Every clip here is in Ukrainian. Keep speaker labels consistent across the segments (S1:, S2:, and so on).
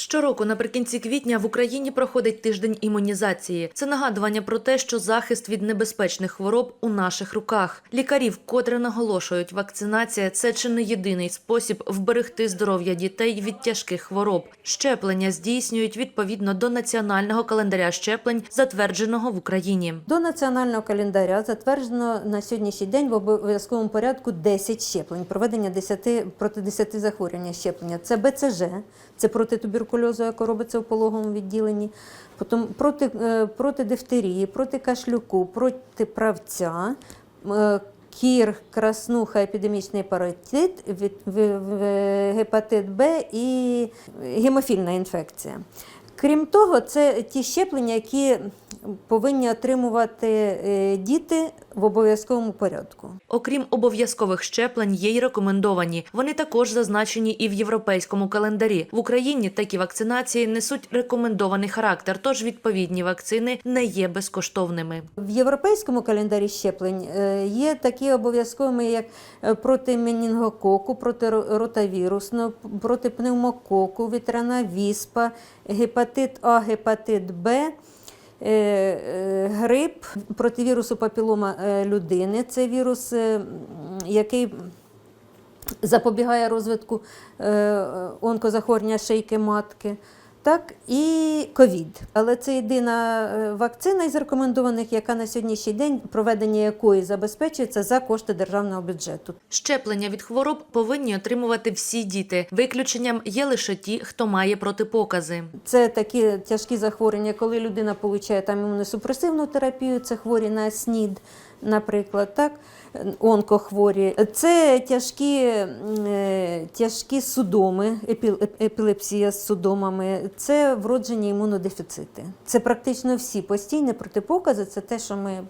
S1: Щороку наприкінці квітня в Україні проходить тиждень імунізації. Це нагадування про те, що захист від небезпечних хвороб у наших руках. Лікарі вкотре наголошують, вакцинація це чи не єдиний спосіб вберегти здоров'я дітей від тяжких хвороб. Щеплення здійснюють відповідно до національного календаря щеплень, затвердженого в Україні.
S2: До національного календаря затверджено на сьогоднішній день в обов'язковому порядку 10 щеплень, проведення 10, проти 10 захворювань щеплення. Це БЦЖ, це проти туберкульозу, яке робиться в пологовому відділенні, потім проти, е, проти дифтерії, проти кашлюку, проти правця, е, кір, краснуха, епідемічний паротит, гепатит Б і гемофільна інфекція. Крім того, це ті щеплення, які повинні отримувати е, діти в обов'язковому порядку.
S1: Окрім обов'язкових щеплень, є й рекомендовані. Вони також зазначені і в європейському календарі. В Україні такі вакцинації несуть рекомендований характер, тож відповідні вакцини не є безкоштовними.
S2: В європейському календарі щеплень е, є такі обов'язковими, як е, проти менінгококу, проти ро- ротавірусного, проти пневмококу, вітряна віспа, гепатит А, гепатит Б. е, е, Грип проти вірусу папілома е, людини. Це вірус, який запобігає розвитку онкозахворення шийки матки. Так, і ковід. Але це єдина е, вакцина із рекомендованих, яка на сьогоднішній день проведення якої забезпечується за кошти державного бюджету.
S1: Щеплення від хвороб повинні отримувати всі діти. Виключенням є лише ті, хто має протипокази.
S2: Це такі тяжкі захворювання, коли людина отримує там імуносупресивну терапію, це хворі на СНІД, наприклад, так, онкохворі. Це тяжкі, е, тяжкі судоми, епі- епілепсія з судомами, це вроджені імунодефіцити. Це практично всі постійні протипокази, це те, що ми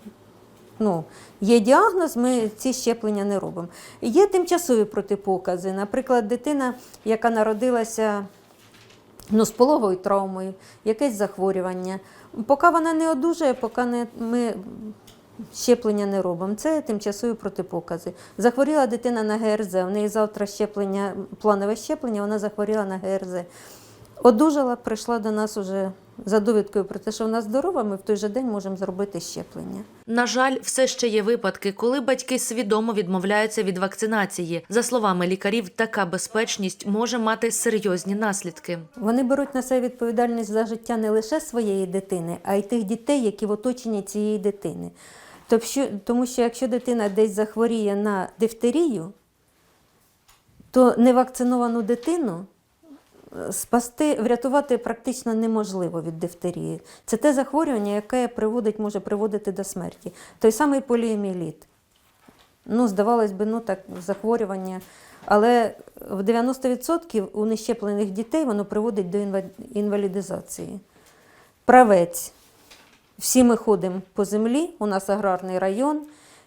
S2: ну, є діагноз, ми ці щеплення не робимо. Є тимчасові протипокази. Наприклад, дитина, яка народилася ну, з пологовою травмою, якесь захворювання. Поки вона не одужає, поки не, ми щеплення не робимо. Це тимчасові протипокази. Захворіла дитина на ГРЗ, в неї завтра щеплення, планове щеплення, вона захворіла на ГРЗ. Одужала, прийшла до нас уже за довідкою про те, що вона здорова, ми в той же день можемо зробити щеплення.
S1: На жаль, все ще є випадки, коли батьки свідомо відмовляються від вакцинації. За словами лікарів, така безпечність може мати серйозні наслідки.
S2: Вони беруть на себе відповідальність за життя не лише своєї дитини, а й тих дітей, які в оточенні цієї дитини. Тобто, тому що якщо дитина десь захворіє на дифтерію, то невакциновану дитину е, спасти, врятувати практично неможливо від дифтерії. Це те захворювання, яке приводить, може приводити до смерті. Той самий поліоміеліт. Ну, здавалось би, ну так, захворювання. Але в 90% у нещеплених дітей воно приводить до інвалідизації. Правець. Всі ми ходимо по землі, у нас аграрний район,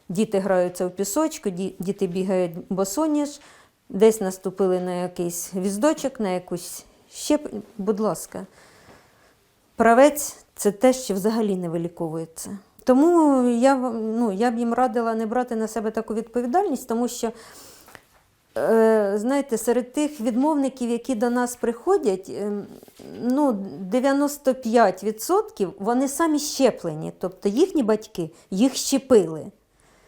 S2: діти граються в пісочку, діти бігають босоніж, десь наступили на якийсь віздочок, на якусь щеп. Будь ласка, правець це те, що взагалі не виліковується. Тому я, ну, я б їм радила не брати на себе таку відповідальність, тому що, знаєте, серед тих відмовників, які до нас приходять, е, ну, 95% вони самі щеплені, тобто їхні батьки їх щепили.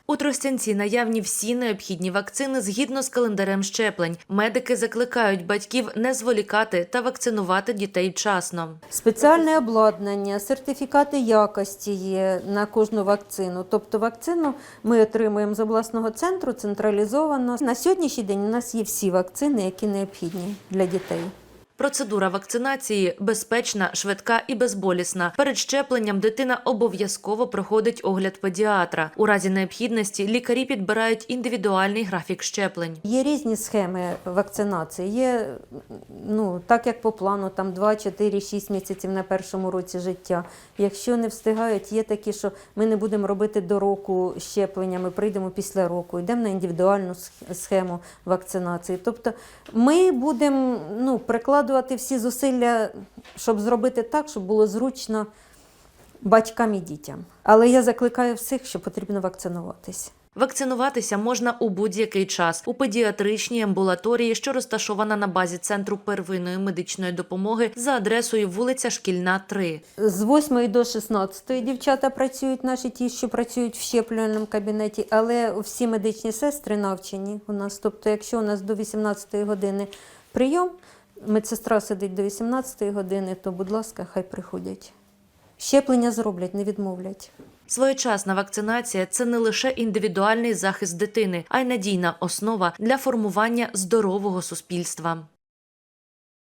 S1: У Тростянці наявні всі необхідні вакцини згідно з календарем щеплень. Медики закликають батьків не зволікати та вакцинувати дітей вчасно.
S2: Спеціальне обладнання, сертифікати якості є на кожну вакцину. Тобто вакцину ми отримуємо з обласного центру централізовано. На сьогоднішній день у нас є всі вакцини, які необхідні для дітей.
S1: Процедура вакцинації безпечна, швидка і безболісна. Перед щепленням дитина обов'язково проходить огляд педіатра. У разі необхідності лікарі підбирають індивідуальний графік щеплень.
S2: Є різні схеми вакцинації. Є ну, так як по плану, там 2, 4, 6 місяців на першому році життя. Якщо не встигають, є такі, що ми не будемо робити до року щеплення, ми прийдемо після року, йдемо на індивідуальну схему вакцинації. Тобто ми будемо ну, прикладувати всі зусилля, щоб зробити так, щоб було зручно батькам і дітям. Але я закликаю всіх, що потрібно вакцинуватись.
S1: Вакцинуватися можна у будь-який час у педіатричній амбулаторії, що розташована на базі центру первинної медичної допомоги за адресою вулиця Шкільна, 3.
S2: З 8 до 16 дівчата працюють, наші ті, що працюють в щеплювальному кабінеті, але всі медичні сестри навчені у нас. Тобто, якщо у нас до 18 години прийом, медсестра сидить до 18 години, то, будь ласка, хай приходять. Щеплення зроблять, не відмовлять.
S1: Своєчасна вакцинація це не лише індивідуальний захист дитини, а й надійна основа для формування здорового суспільства.